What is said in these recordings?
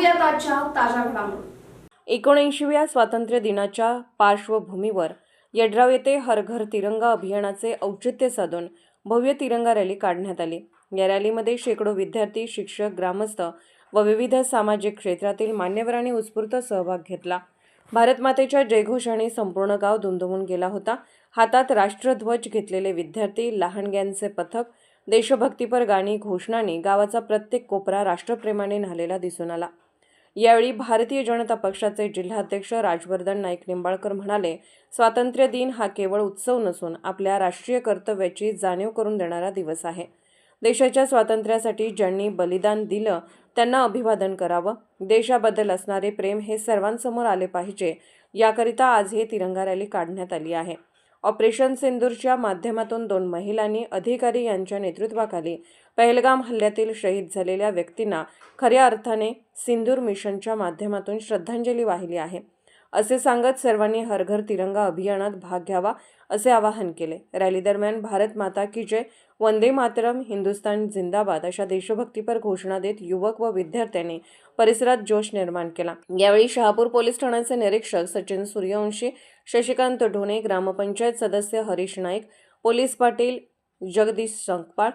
पाहूयात आजच्या ताज्या घडामोडी. एकोणऐंशीव्या स्वातंत्र्य दिनाच्या पार्श्वभूमीवर यड्राव येथे हर घर तिरंगा अभियानाचे औचित्य साधून भव्य तिरंगा रॅली काढण्यात आली. या रॅलीमध्ये शेकडो विद्यार्थी शिक्षक ग्रामस्थ व विविध सामाजिक क्षेत्रातील मान्यवरांनी उत्स्फूर्त सहभाग घेतला. भारतमातेच्या जयघोषाने संपूर्ण गाव दुमदुमून गेला होता. हातात राष्ट्रध्वज घेतलेले विद्यार्थी लहानग्यांचे पथक देशभक्तीपर गाणी घोषणांनी गावाचा प्रत्येक कोपरा राष्ट्रप्रेमाने न्हालेला दिसून आला. यावेळी भारतीय जनता पक्षाचे जिल्हाध्यक्ष राजवर्धन नाईक निंबाळकर म्हणाले स्वातंत्र्य दिन हा केवळ उत्सव नसून आपल्या राष्ट्रीय कर्तव्याची जाणीव करून देणारा दिवस आहे. देशाच्या स्वातंत्र्यासाठी ज्यांनी बलिदान दिलं त्यांना अभिवादन करावं. देशाबद्दल असणारे प्रेम हे सर्वांसमोर आले पाहिजे. याकरिता आज हे तिरंगा रॅली काढण्यात आली आहे. ऑपरेशन सिंदूरच्या माध्यमातून दोन महिलांनी अधिकारी यांच्या नेतृत्वाखाली पहलगाम हल्ल्यातील शहीद झालेल्या व्यक्तींना खऱ्या अर्थाने सिंदूर मिशनच्या माध्यमातून श्रद्धांजली वाहिली आहे. असे सांगत सर्वांनी हरघर तिरंगा अभियानात भाग घ्यावा असे आवाहन केले. रॅली दरम्यान भारत माता की जय वंदे मातरम हिंदुस्तान जिंदाबाद अशा देशभक्तीपर घोषणा देत युवक व विद्यार्थ्यांनी परिसरात जोश निर्माण केला. यावेळी शहापूर पोलीस ठाण्याचे निरीक्षक सचिन सूर्यवंशी शशिकांत ढोणे ग्रामपंचायत सदस्य हरीश नाईक पोलीस पाटील जगदीश संकपाळ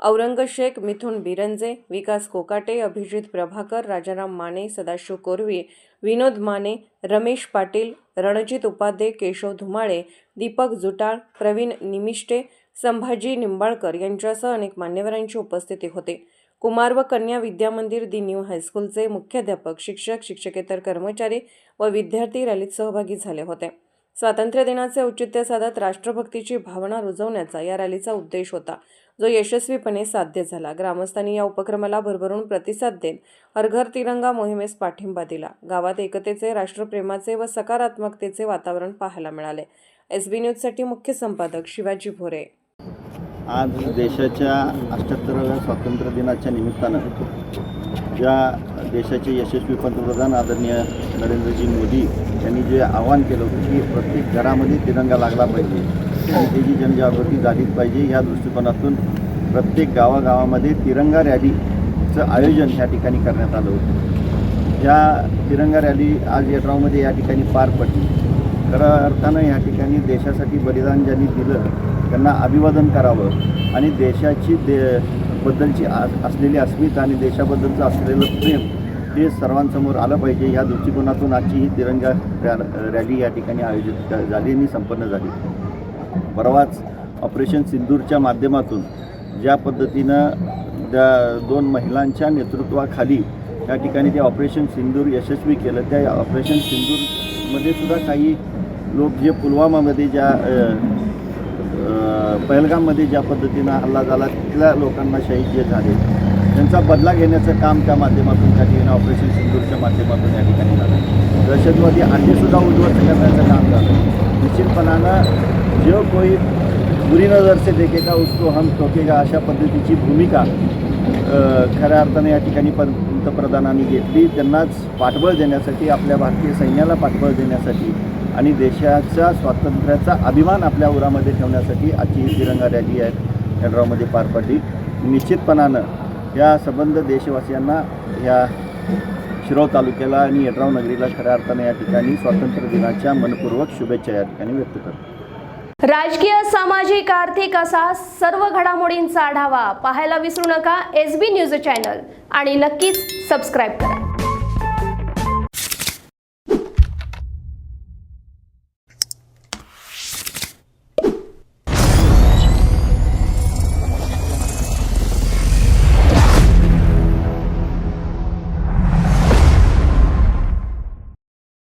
औरंग शेख मिथुन बिरंजे विकास कोकाटे अभिजित प्रभाकर राजाराम माने सदाशिव कोरवी विनोद माने रमेश पाटील रणजित उपाध्ये केशव धुमाळे दीपक जुटाळ प्रवीण निमिष्टे संभाजी निंबाळकर यांच्यासह अनेक मान्यवरांची उपस्थिती होते. कुमार व कन्या विद्यामंदिर दि न्यू हायस्कूलचे मुख्याध्यापक शिक्षक शिक्षकेतर कर्मचारी व विद्यार्थी रॅलीत सहभागी झाले होते. स्वातंत्र्य दिनाचे औचित्य साधत राष्ट्रभक्तीची भावना रुजवण्याचा या रॅलीचा उद्देश होता. जो यशस्वीपणे साध्य झाला. ग्रामस्थांनी या उपक्रमाला भरभरून प्रतिसाद देत हरघर तिरंगा मोहिमेस पाठिंबा दिला. गावात एकतेचे राष्ट्रप्रेमाचे व सकारात्मकतेचे वातावरण पाहायला मिळाले. एस बी न्यूजसाठी मुख्य संपादक शिवाजी भोरे. आज देशाच्या अष्ट्याहत्तराव्या स्वातंत्र्य दिनाच्या निमित्तानं ज्या देशाचे यशस्वी पंतप्रधान आदरणीय नरेंद्रजी मोदी यांनी जे आवाहन केलं होतं की प्रत्येक घरामध्ये तिरंगा लागला पाहिजे आणि त्याची जनजागृती झालीच पाहिजे या दृष्टिकोनातून प्रत्येक गावागावामध्ये तिरंगा रॅलीचं आयोजन या ठिकाणी करण्यात आलं होतं. या तिरंगा रॅली आज यड्रावमध्ये या ठिकाणी पार पडली. खऱ्या अर्थानं या ठिकाणी देशासाठी बलिदान ज्यांनी दिलं त्यांना अभिवादन करावं आणि देशाची दे बद्दलची असलेली अस्मिता आणि देशाबद्दलचं असलेलं प्रेम हे सर्वांसमोर आलं पाहिजे. या दृष्टिकोनातून आजची ही तिरंगा रॅ रॅली या ठिकाणी आयोजित झाली आणि संपन्न झाली. परवाच ऑपरेशन सिंदूरच्या माध्यमातून ज्या पद्धतीनं त्या दोन महिलांच्या नेतृत्वाखाली त्या ठिकाणी ते ऑपरेशन सिंदूर यशस्वी केलं त्या ऑपरेशन सिंदूरमध्ये सुद्धा काही लोक जे पुलवामामध्ये ज्या पहलगाममध्ये ज्या पद्धतीनं हल्ला झाला तिथल्या लोकांना शहीद जे झाले त्यांचा बदला घेण्याचं काम त्या माध्यमातून त्या ठिकाणी ऑपरेशन सिंधूरच्या माध्यमातून या ठिकाणी झालं. दहशतवादी आणखीसुद्धा उद्ध्वस्त करण्याचं काम झालं. निश्चितपणानं जो कोई बुरी नजर से देखेगा उसको हम ठोकेगा अशा पद्धतीची भूमिका खऱ्या अर्थाने या ठिकाणी पंतप्रधानांनी घेतली. त्यांनाच पाठबळ देण्यासाठी आपल्या भारतीय सैन्याला पाठबळ देण्यासाठी आणि देशाच्या स्वातंत्र्याचा अभिमान आपल्या उरामध्ये ठेवण्यासाठी आजची ही तिरंगा रॅली आहे. यड्रावमध्ये पार पडली. निश्चितपणानं या संबंध देशवासियांना या शिरोळ तालुक्याला आणि यड्राव नगरीला खऱ्या अर्थाने या ठिकाणी स्वातंत्र्य दिनाच्या मनपूर्वक शुभेच्छा या ठिकाणी व्यक्त करतो. राजकीय सामाजिक आर्थिक असा सर्व घडामोडींचा आढावा पाहायला विसरू नका. एस बी न्यूज चॅनल आणि नक्कीच सबस्क्राईब करा.